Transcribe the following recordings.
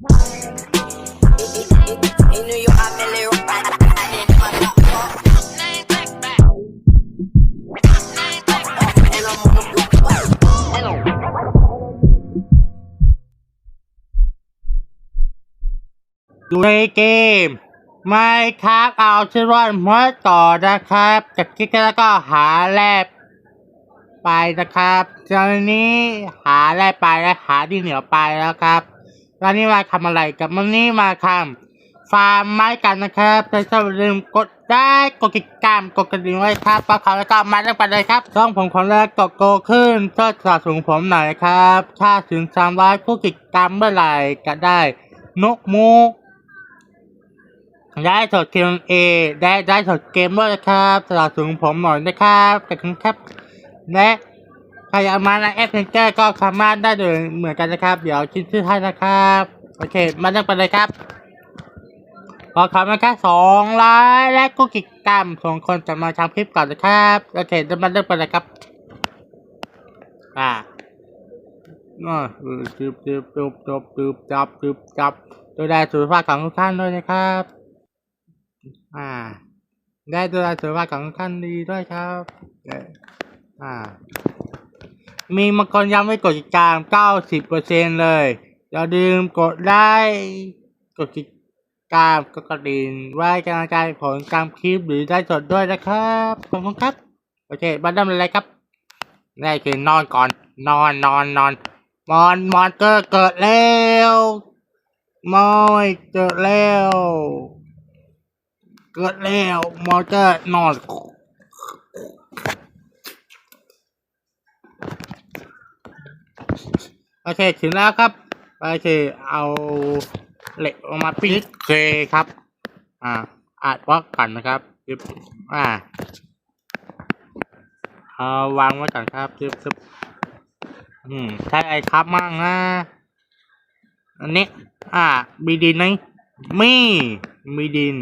อยู่ในเกมไม่ครับเอาชื่อว่าเมื่อต่อนะครับจากคลิกแล้วก็หาแลบไปนะครับตอนนี้หาแลบไปและหาที่เหนือไปแล้วครับ ตอนนี้มาทำอะไรกับมันนี้มาทำฟาร์มไม้กันนะครับแต่ถ้าลืมกดได้กดติดตามกดกระดิ่งไว้ครับปะเขาแล้วก็มาเริ่มกันเลยครับต้องผมขอแรกกดโกขึ้นเพื่อสะสมผมหน่อยครับ ถ้าถึงสามร้อยผู้ติดตามเมื่อไหร่ก็ได้ นกมูกได้สดเกมเอได้ได้สดเกมด้วยนะครับสำหรับถึงผมหน่อยนะครับแต่ถึงครับและ ใครเอามาในแอปเพนเจอร์ก็สามารถได้เลยเหมือนกันนะครับ เดี๋ยวคิดชื่อให้นะครับ โอเค มาเริ่มกันเลยครับขอขอบคุณครับสองไลค์และกุกิกรรมสองคนจะมาทำคลิปก่อนนะครับ โอเคเดี๋ยวมาเริ่มกันเลยครับ อ่าอ่าจึบจึบจึบจึบจึบจับจึบจับดูแลสุขภาพของทุกท่านด้วยนะครับ อ่า ได้ดูแลสุขภาพของทุกท่านดีด้วยครับ อ่า มีบางคนยังไม่กดติดตาม 90%เลย อย่าลืมกดไลค์กดติดตามกดกระดิ่งไว้กำลังใจผลการคลิปหรือได้สดด้วยนะครับ ขอบคุณครับ โอเคมาเริ่มเลยครับนี่คือนอนก่อน นอนนอนนอนมอนมอนเกอร์เกิดแล้วมอยเกิดแล้ว เกิดแล้วมอเตอร์นอน โอเคถึงแล้วครับโอเคเอาเหล็กออกมาปิ้งเคครับ อ่าอาจวักกันนะครับจึ๊บอ่าเอาวางไว้ก่อนครับจึ๊บจึ๊บอืมใช้ไอ้ครับมั่งนะอันนี้ อ่า มีดินไหมมีมีดิน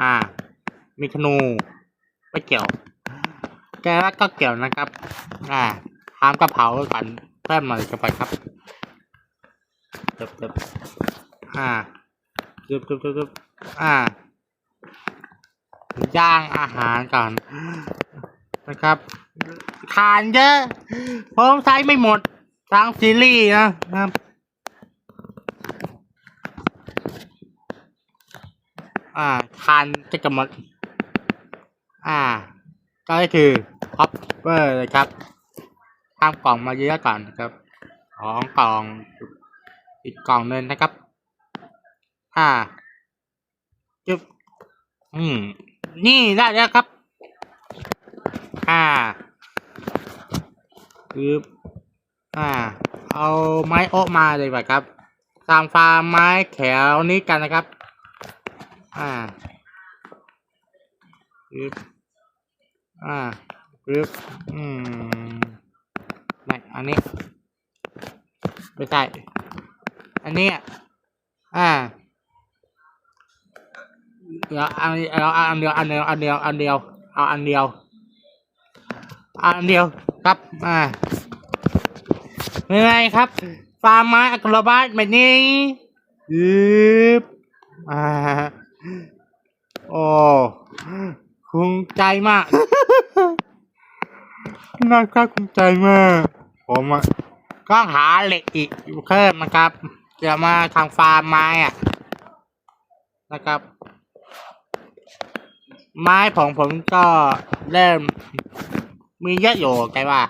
อ่า มีธนูไม่เกี่ยวแกว่าก็เกี่ยวนะครับ อ่าทำกระเพราก่อน เพิ่มหน่อยกันไปครับเติบเติบอ่าเติบเติบเติบเติบอ่า ย่างอาหารก่อนนะครับ ทานเยอะผมใช้ไม่หมดทั้งซีรีส์นะครับอ่าทานจะกำหนดอ่า ก็คือฮอปเปอร์เลยครับ ทำกล่องมาเยอะก่อนนะครับสองกล่องอีกกล่องหนึงนะครับอ่าจุ๊บอืมนี่ได้แล้วครับอ่าปึ๊บอ่า เอาไม้โอะมาเลยดีกว่าครับตามฟาร์มไม้แถวนี้กันนะครับ อ่าปึ๊บอ่าปึ๊บอืม ไม่อันนี้ไม่ใช่อันนี้อ่าเดี๋ยวอันเอาอันเดียวอันเดียวอันเดียวอันเดียวเอาอันเดียวอันเดียวครับอ่าเป็นไงครับฟาร์มไม้อักรบาทแบบนี้ยึบอ่าโอ้ภูมิใจมากนะครับภูมิใจมาก ผมอะก็หาเหล็กอีกเพิ่มนะครับจะมาทางฟาร์มไม้อะนะครับ ไม้ของผมก็เริ่มมีเยอะอยู่ไกลว่า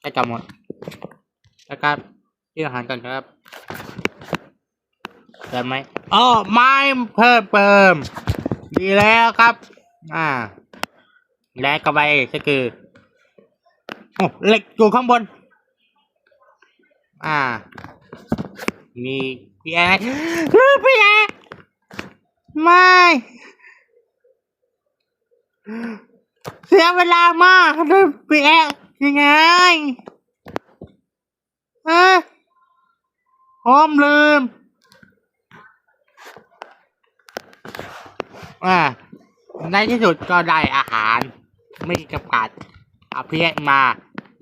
ใกล้จะหมดนะครับที่อาหารกันครับได้ไหมอ๋อไม้เพิ่มเติมดีแล้วครับ อ่า และก็ไปก็คือโอ้เหล็กอยู่ข้างบน อ่า มีพี่แอนลูกพี่แอนไม่เสียเวลามากเลยพี่แอนยังไงฮะผมลืม อ่า ในที่สุดก็ได้อาหาร ไม่จำกัดเอาเพียมา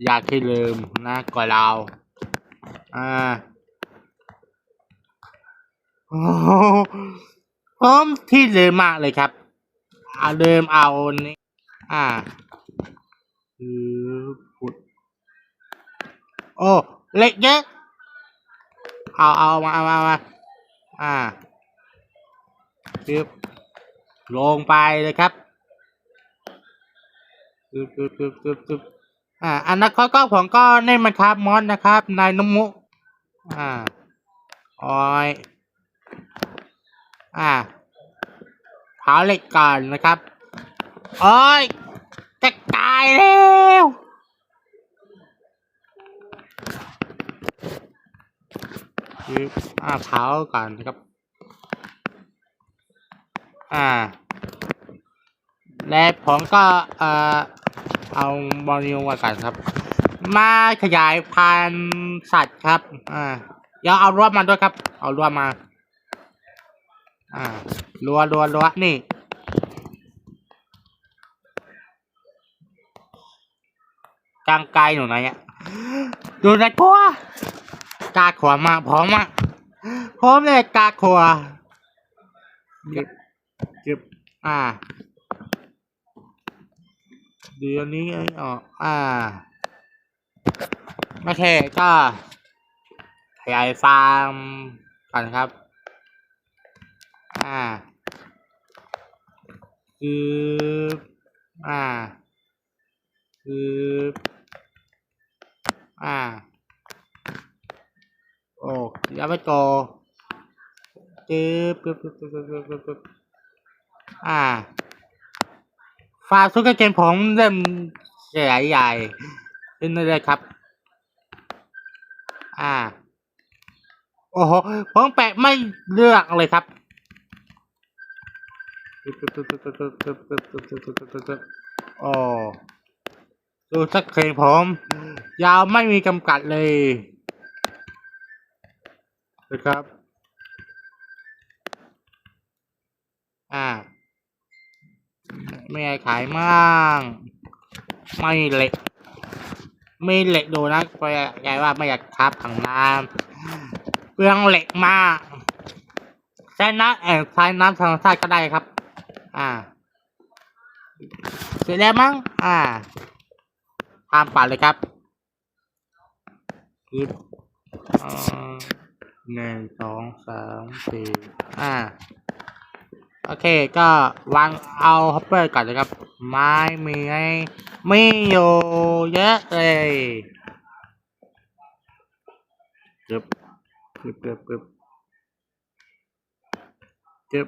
อย่าที่ลืมนะกว่าเรา อ่าผโอ้โหผมที่เลืมมากเลยครับเอาเดิมเอานี่อ่าคือขุดโอ้เล็กเยอะเอาเอามาเอามาอามาอ่าปึ๊บลงไปเลยครับปึ๊บปึ๊บปึ๊บปึ๊บอ่าอันนั้นก็ก็ผมก็เล่นมันครับมอสนะครับ นายนมุ อ่าออยอ่าเผาเหล็กก่อนนะครับโอ้ยจะตายแล้วคืออ่าเผาก่อนนะครับ อ่า และผมก็เอ่อเอาบอลนิวมาก่อนครับ มาขยายพันธุ์สัตว์ครับ อ่าเดี๋ยวเอารั้วมาด้วยครับ เอารั้วมา อ่ารั้วรั้วรั้วนี่ กลางไกลหนูไหนอะดูนะกลัวกาขวามาพร้อมอะพร้อมเลยกาขวาเก็บเก็บอ่าเดี๋ยวนี้ไอ้ออกอ่า โอเคก็ขยายฟาร์มก่อนครับ อ่า คือ อ่า คือ อ่า โอ้ยังไม่โตจึ๊บปึ๊บปึ๊บปึ๊บปึ๊บปึ๊บปึ๊บอ่าฟาร์มซุกเกนผมเริ่มขยายใหญ่ขึ้นเรื่อยๆครับ อ่า โอ้โหผมแปะไม่เลือกเลยครับโอ้ดูสักเคงผม ยาวไม่มีจำกัดเลยนะครับ อ่า ไม่ขายมั่งไม่เล็กไม่เหล็กดูนะไปยายว่าไม่อยากทับถังน้ำเปลืองเหล็กมากใช้น้ำแอนใช้น้ำธรรมชาติก็ได้ครับ อ่า เสร็จแล้วมั้ง อ่าตามปัดเลยครับหนึ่งสองสามสี่อ่า โอเคก็วางเอาฮอปเปอร์ก่อนเลยครับ ไม้มีไงมีอยู่เยอะเลยเก็บเก็บเก็บเก็บเก็บ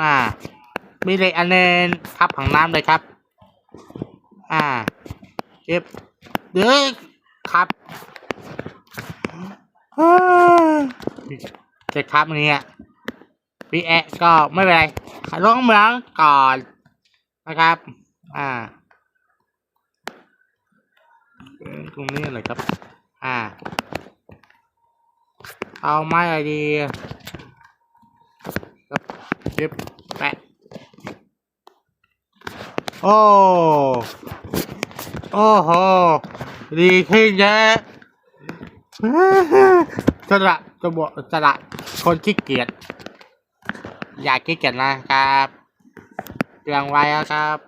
อ่า มีเหล็กอันเนนทับผังน้ำเลยครับ อ่าเก็บเด้อครับเก็บครับอันนี้ พี่แอก็ไม่เป็นไรลงเหมืองก่อนนะครับ อ่า ตรงนี้เลยครับ อ่า เอาไม้อะไรดีครับเก็บแปะ โอ้ โอ้โห ดีขึ้นเยอะสละจะบอกสละคนขี้เกียจ อยากขี้เกียจนะครับเรียงไว้แล้วครับ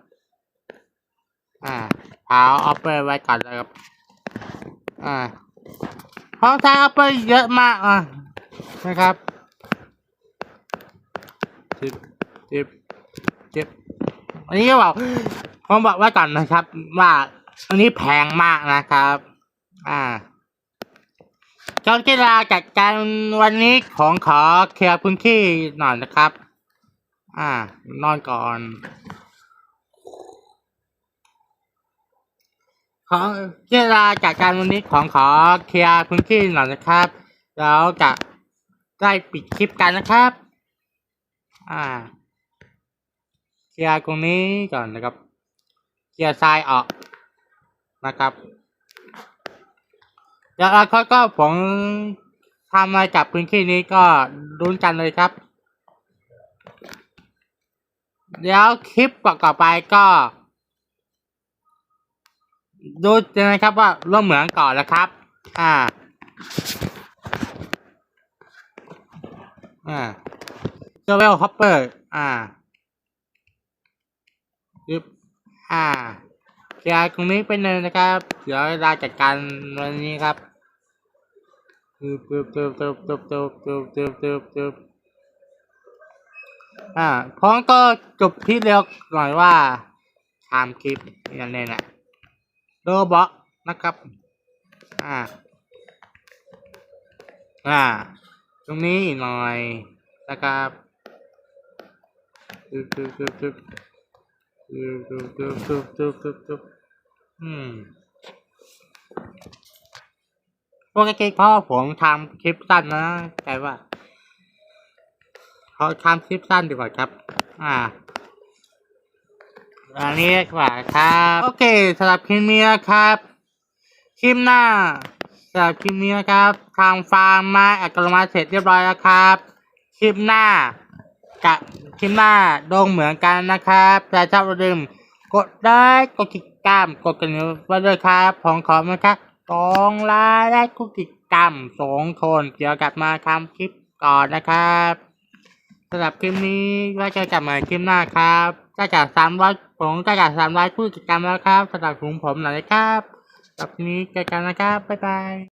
อ่าเผาออปเปอร์ไว้ก่อนเลยครับ อ่าเพราะใช้ออปเปอร์เยอะมากอะนะครับจิบจิบจิบอันนี้ก็บอกผมบอกไว้ก่อนนะครับ ว่าอันนี้แพงมากนะครับ อ่าจอมกีฬาจัดการวันนี้ของขอเคลียร์พื้นที่หน่อยนะครับ อ่านอนก่อนของกีฬาจัดการวันนี้ของขอเคลียร์พื้นที่หน่อยนะครับ แล้วจะได้ปิดคลิปกันนะครับ อ่า เคลียร์ตรงนี้ก่อนนะครับ เคลียร์ทรายออกนะครับแล้วก็ก็ผมทำมาจากพื้นที่นี้ก็รุ้นกันเลยครับ เดี๋ยวคลิปต่อไปก็ ดูนะครับว่าร่วมเหมืองก่อนแล้วครับ อ่า อ่าเซเวลฮอปเปอร์ อ่ายึบอ่าเคลียร์ตรงนี้ไปเลยนะครับ เดี๋ยวเราจัดการวันนี้ครับตึบตึบตึบตึบตึบตึบตึบตึบตึบตึบ อ่าพร้อมก็จบที่เร็วหน่อยว่าทำคลิปอย่างนี้นะโรบอทนะครับ อ่า อ่า ตรงนี้อีกหน่อยนะครับตึ๊บตึ๊บตึ๊บตึ๊บตึ๊บตึ๊บตึ๊บตึ๊บตึ๊บตึ๊บตึ๊บอืมปกติพ่อผมทำคลิปสั้นนะแต่ว่า เขาทำคลิปสั้นดีกว่าครับ อ่าอันนี้ดีกว่าครับ โอเคสำหรับคลิปนี้นะครับ คลิปหน้าสำหรับคลิปนี้นะครับ ทางฟาร์มมาอัตโนมัติเสร็จเรียบร้อยแล้วครับ คลิปหน้ากับคลิปหน้าโดงเหมือนกันนะครับแต่ชอบอย่าลืมกดไลค์กดติดตามกดกระดิ่งไว้ด้วยครับผมขอนะครับสองลค์และกดติดตามสองคนเดี๋ยวกลับมาทำคลิปก่อนนะครับ สำหรับคลิปนี้ก็จะกับใหม่คลิปหน้าครับก็จากสามร้อยผมก็จากสามร้อยผู้ติดตามแล้วครับสำหรับผมผมหน่อยนะครับสำหรับคลิปนี้เจอกันนะครับบ๊ายบาย